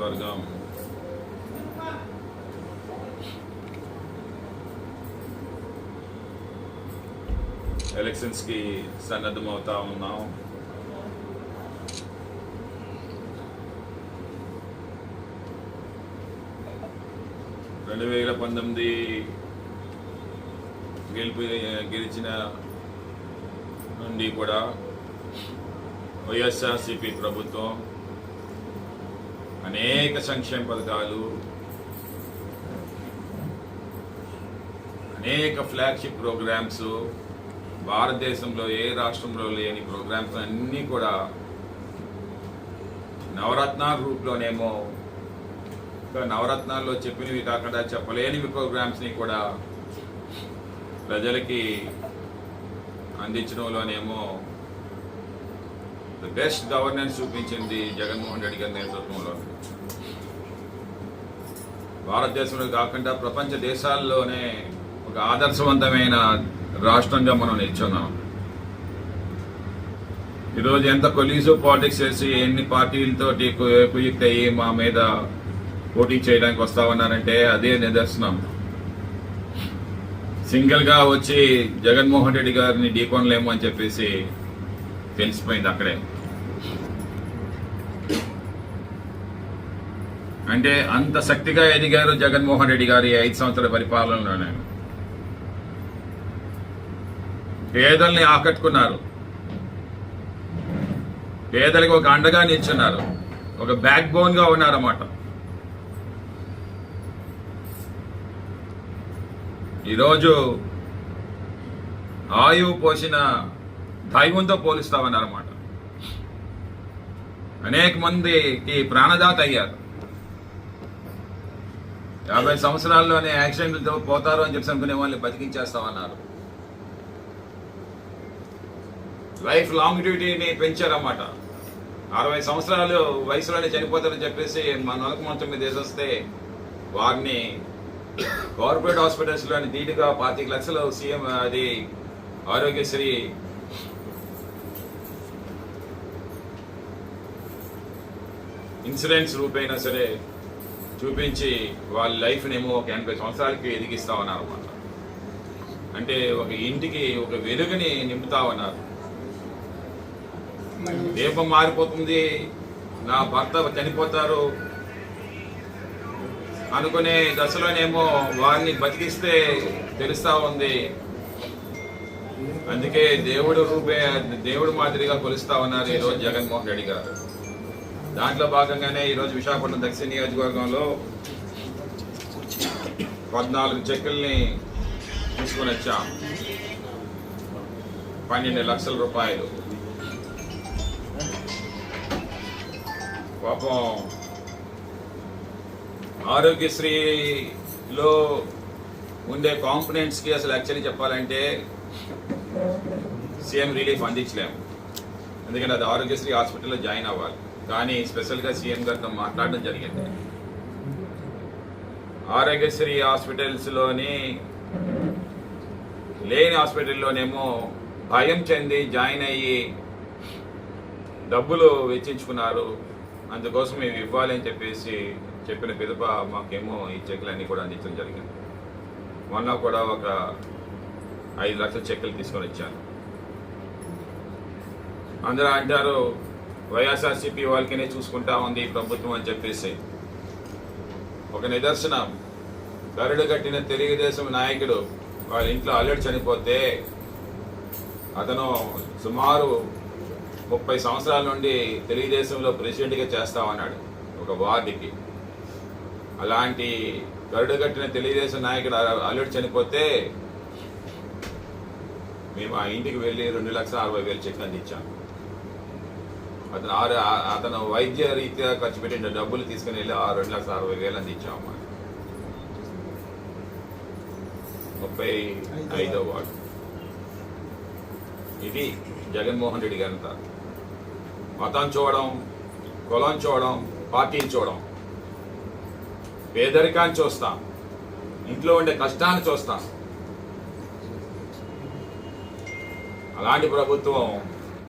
వర్గం ఎలక్షన్స్ నియోజకవర్గం ఎలక్షన్స్కి సన్నద్ధమవుతా ఉన్నాం రెండు వేల పంతొమ్మిది గెలిపి గెలిచిన నుండి కూడా వైఎస్ఆర్సిపి ప్రభుత్వం అనేక సంక్షేమ పథకాలు అనేక ఫ్లాగ్షిప్ ప్రోగ్రామ్స్ భారతదేశంలో ఏ రాష్ట్రంలో లేని ప్రోగ్రామ్స్ అన్నీ కూడా నవరత్నాల రూప్లోనేమో ఇంకా నవరత్నాల్లో చెప్పినవి కాకుండా చెప్పలేనివి ప్రోగ్రామ్స్ని కూడా ప్రజలకి అందించడంలోనేమో ద బెస్ట్ గవర్నెన్స్ చూపించింది జగన్మోహన్ రెడ్డి గారి నేతృత్వంలో. భారతదేశంలో కాకుండా ప్రపంచ దేశాల్లోనే ఒక ఆదర్శవంతమైన రాష్ట్రంగా మనం నిల్చున్నాం. ఈరోజు ఎంత కొలీసు పాలిటిక్స్ చేసి ఎన్ని పార్టీలతో కుయుక్త అయ్యి మా మీద పోటీ చేయడానికి వస్తామన్నారంటే అదే నిదర్శనం. సింగిల్గా వచ్చి జగన్మోహన్ రెడ్డి గారిని ఢీకొనలేము అని చెప్పేసి తెలిసిపోయింది అక్కడే. అంటే అంత శక్తిగా ఎదిగారు జగన్మోహన్ రెడ్డి గారి ఐదు సంవత్సరాల పరిపాలనలోనే. పేదల్ని ఆకట్టుకున్నారు. పేదలకు ఒక అండగా నిల్చున్నారు. ఒక బ్యాక్ బోన్గా ఉన్నారన్నమాట. ఈరోజు ఆయువు పోసిన దైవంతో పోలిస్తామన్నారన్నమాట. అనేక మందికి ప్రాణదాత అయ్యారు. యాభై సంవత్సరాల్లోనే యాక్సిడెంట్లతో పోతారు అని చెప్పి అనుకునే వాళ్ళని బతికించేస్తామన్నారు. లైఫ్ లాంగిటివిటీని పెంచారన్నమాట. అరవై సంవత్సరాలు వయసులోనే చనిపోతారని చెప్పేసి మన నలక మంచం మీద వేసొస్తే వారిని కార్పొరేట్ హాస్పిటల్స్లోని ధీటుగా పాతిక లక్షలు సీఎం అది ఆరోగ్యశ్రీ ఇన్సూరెన్స్ రూపైనా సరే చూపించి వాళ్ళ లైఫ్ని ఏమో ఒక ఎనభై సంవత్సరాలకి ఎదిగిస్తా ఉన్నారు అన్నమాట. అంటే ఒక ఇంటికి ఒక వెలుగుని నింపుతా ఉన్నారు దీపం మారిపోతుంది నా భర్త చనిపోతారు అనుకునే దశలోనేమో వారిని బతికిస్తే తెలుస్తా ఉంది. అందుకే దేవుడు రూపే దేవుడు మాదిరిగా కొలుస్తా ఉన్నారు ఈరోజు జగన్మోహన్ రెడ్డి గారు. దాంట్లో భాగంగానే ఈరోజు విశాఖపట్నం దక్షిణ నియోజకవర్గంలో పద్నాలుగు చెక్కుల్ని తీసుకుని వచ్చాం. పన్నెండు లక్షల రూపాయలు. పాపం ఆరోగ్యశ్రీలో ఉండే కాంపనెంట్స్కి అసలు యాక్చువల్లీ చెప్పాలంటే సీఎం రిలీఫ్ అందించలేము. ఎందుకంటే అది ఆరోగ్యశ్రీ హాస్పిటల్లో జాయిన్ అవ్వాలి. కానీ స్పెషల్గా సీఎం గారితో మాట్లాడడం జరిగింది. ఆరోగ్యశ్రీ హాస్పిటల్స్లోని లేని హాస్పిటల్లోనేమో భయం చెంది జాయిన్ అయ్యి డబ్బులు వెచ్చించుకున్నారు. అందుకోసం మేము ఇవ్వాలి అని చెప్పేసి చెప్పిన పిదప మాకేమో ఈ చెక్కులన్నీ కూడా అందించడం జరిగింది. మొన్న కూడా ఒక ఐదు లక్షల చెక్కులు తీసుకొని వచ్చాను. అందరూ అంటారు వైఎస్ఆర్సీపీ వాళ్ళకినే చూసుకుంటా ఉంది ప్రభుత్వం అని చెప్పేసి. ఒక నిదర్శనం. గరుడు కట్టిన తెలుగుదేశం నాయకుడు వాళ్ళ ఇంట్లో అల్లుడు చనిపోతే అతను సుమారు ముప్పై సంవత్సరాల నుండి తెలుగుదేశంలో ప్రెసిడెంట్గా చేస్తామన్నాడు ఒక వార్డుకి. అలాంటి గరుడు కట్టిన తెలుగుదేశం నాయకుడు అల్లుడు చనిపోతే మేము ఆ ఇంటికి వెళ్ళి రెండు లక్షల అరవై వేలు చెక్ అందించాము అతను ఆరు అతను వైద్య రీత్యా ఖర్చు పెట్టిన డబ్బులు తీసుకుని వెళ్ళి ఆ రెండు లక్షల అరవై వేలు అందించాం అన్నమాట ముప్పై ఐదో వార్డు. ఇది జగన్మోహన్ రెడ్డి గారంతా మతం చూడడం కులం చూడడం పార్టీని చూడడం. పేదరికాన్ని చూస్తాం. ఇంట్లో ఉండే కష్టాన్ని చూస్తాం. అలాంటి ప్రభుత్వం